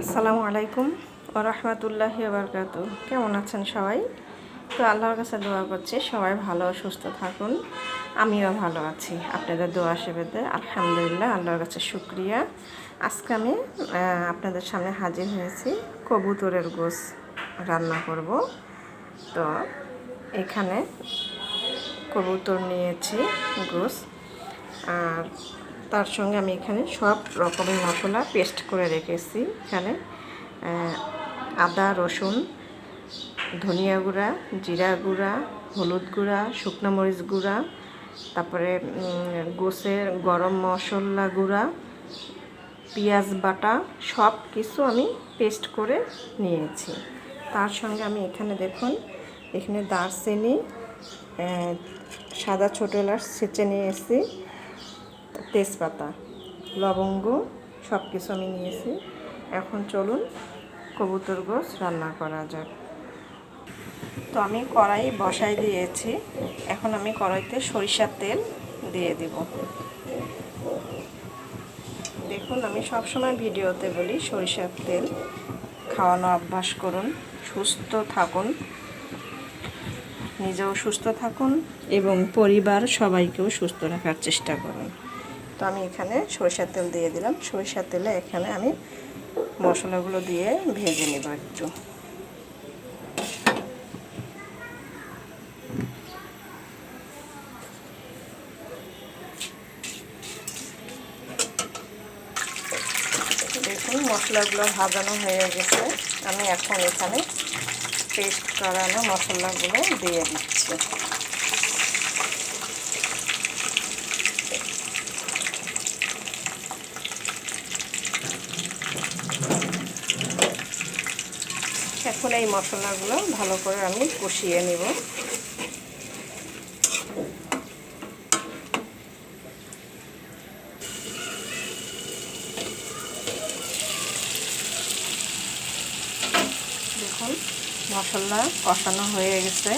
আসসালামু আলাইকুম ও রহমতুল্লাহি বারকাত কেমন আছেন সবাই? তো আল্লাহর কাছে দোয়া করছি, সবাই ভালো সুস্থ থাকুন। আমিও ভালো আছি, আপনাদের দোয়া আশীর্বাদে। আলহামদুলিল্লাহ, আল্লাহর কাছে শুক্রিয়া। আজকে আমি আপনাদের সামনে হাজির হয়েছি, কবুতরের গোস রান্না করব। তো এখানে কবুতর নিয়েছি গোস আর তার সঙ্গে আমি এখানে সব রকমের মশলা পেস্ট করে রেখেছি এখানে। আদা, রসুন, ধনিয়া গুঁড়া, জিরা গুঁড়া, হলুদ গুঁড়া, শুকনো মরিচ গুঁড়া, তারপরে গোসের গরম মশলা গুঁড়া, পেঁয়াজ বাটা সব কিছু আমি পেস্ট করে নিয়েছি। তার সঙ্গে আমি এখানে দেখুন, এখানে দারচিনি সাদা ছোটো এলাচ ছেঁচে নিয়েছি। তেজপাতা, লবঙ্গ সব কিছু আমি নিয়েছি। এখন চলুন কবুতর গোস রান্না করা যাক। তো আমি কড়াই বসাই দিয়েছি। এখন আমি কড়াইতে সরিষার তেল দিয়ে দিব। দেখুন, আমি সবসময় ভিডিওতে বলি সরিষার তেল খাওয়ানো অভ্যাস করুন, সুস্থ থাকুন, নিজেও সুস্থ থাকুন এবং পরিবার সবাইকেও সুস্থ রাখার চেষ্টা করুন। আমি এখানে সরিষার তেল দিয়ে দিলাম। সরিষার তেলে এখানে আমি মশলাগুলো দিয়ে ভেজে নেব একটু। দেখুন, মশলাগুলো ভাজানো হয়ে গেছে। আমি এখন এখানে পেস্ট করানো মশলাগুলো দিয়ে দিচ্ছি। এখন এই মশলাগুলো ভালো করে আমি কষিয়ে নেব। দেখুন, মশলা কষানো হয়ে গেছে।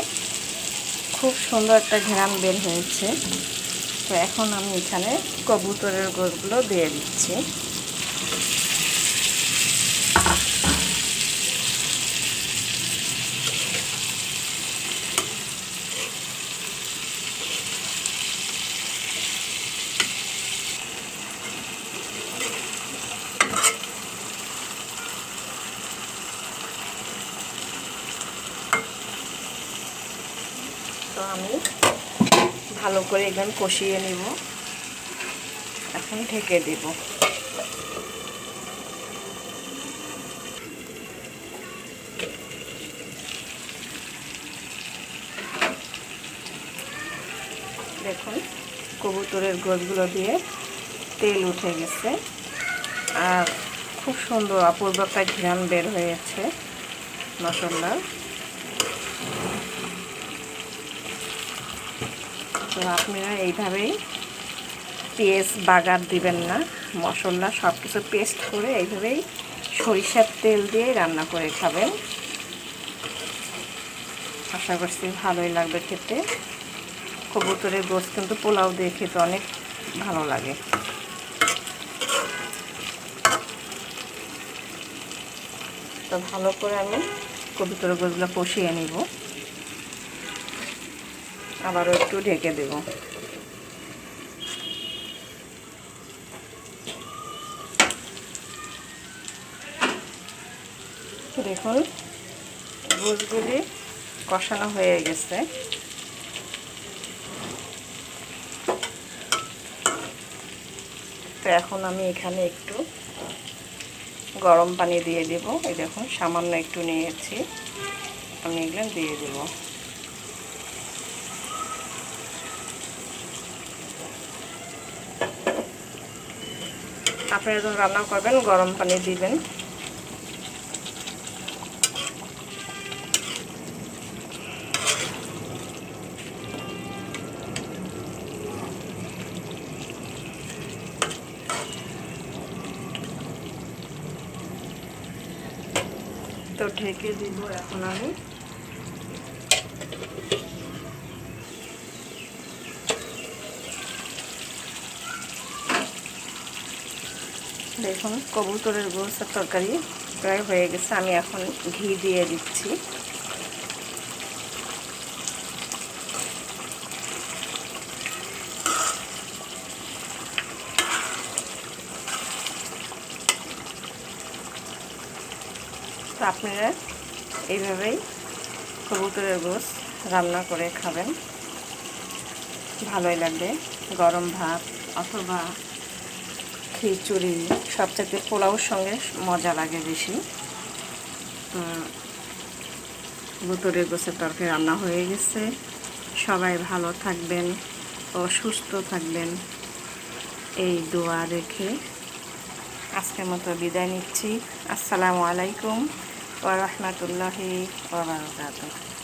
খুব সুন্দর একটা ঘ্রাণ বের হয়েছে। তো এখন আমি এখানে কবুতরের গোড়গুলো দিয়ে দিচ্ছি তো আমি ভালো করে একদম কষিয়ে নিব। এখন ঢেকে দেব। দেখুন, কবুতরের গোছগুলো দিয়ে তেল উঠে গেছে। আর খুব সুন্দর অপূর্ব একটা ঘ্রাণ বের হয়েছে মশলা তো আপনারা এইভাবেই পেস্ট বাগার দিবেন না, মশলা সব কিছু পেস্ট করে এইভাবেই সরিষার তেল দিয়ে রান্না করে খাবেন। আশা করছি ভালোই লাগবে খেতে। কবুতরের গোস কিন্তু পোলাও দিয়ে খেতে অনেক ভালো লাগে। তো ভালো করে আমি কবুতরের গোসগুলো কষিয়ে নিব। আবারও একটু ঢেকে দেব। দেখুন গোছগুলি কষানো হয়ে গেছে। তো এখন আমি এখানে একটু গরম পানি দিয়ে দেব। এই দেখুন, সামান্য একটু নিয়েছি। আমি এগুলো দিয়ে দেবো। আপনারা যখন রান্না করবেন গরম পানি দিবেন। তো ঢেকে দিব এখন আমি। দেখুন, কবুতরের গোসের তরকারি প্রায় হয়ে গেছে। আমি এখন ঘি দিয়ে দিচ্ছি। আপনারা এইভাবেই কবুতরের গোস রান্না করে খাবেন। ভালোই লাগবে। গরম ভাত অথবা খিচুড়ি সবচেয়ে পোলাওর সঙ্গে মজা লাগে বেশি। তো গোসের তরকারি রান্না হয়ে গেছে। সবাই ভালো থাকবেন ও সুস্থ থাকবেন। এই দোয়া রেখে আজকের মতো বিদায় নিচ্ছি। আসসালামু আলাইকুম ওয়া রাহমাতুল্লাহি ওয়া বারাকাতুহু।